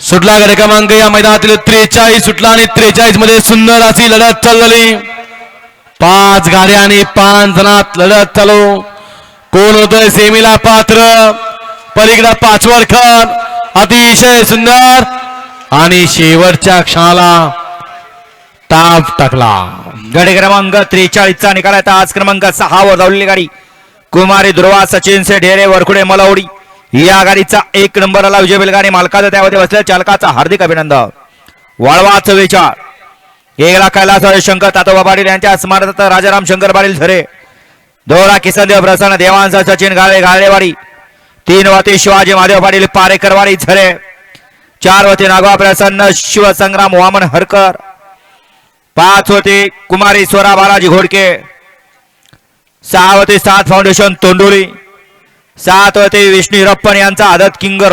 सुटला गड क्रमांक या मैदानातील त्रेचाळीस सुटला आणि त्रेचाळीसमध्ये सुंदर अशी लढत चालली. पाच गाड्या आणि पाच जणात लढत चालू. कोण होतोय सेमीला पात्र? पलीकडे खर अतिशय सुंदर. आणि शेवटच्या क्षणाला ताप टाकला. गडी क्रमांक त्रेचाळीसचा निकाल आहे. आज क्रमांक सहा वर धावलेली गाडी. कुमारी ध्रुवा सचिन से ढेरे वरकुडे मलावडी. या गाडीचा एक नंबरला विजय बेलगाडी. मालकाचा त्यामध्ये बसल्या चालकाचा हार्दिक अभिनंदन. वाळवाच विचार. एकला कैलास शंकर तातोबा पाटील यांच्या स्मारकात राजाराम शंकर पाटील झरे दोरा किसनदेव प्रसन्न देवांचा सचिन गाळे गाळेवाडी. तीन वती शिवाजी महादेव पाटील पारेकरवाडी झरे चार वती नागवा प्रसन्न शिवसंग्राम वामन हरकर. पाच होती कुमारी स्वरा बालाजी घोडके. सहा होती सात फाउंडेशन तोंडोली. सात होते विष्णू हिरप्पन यांचा आदत किंगर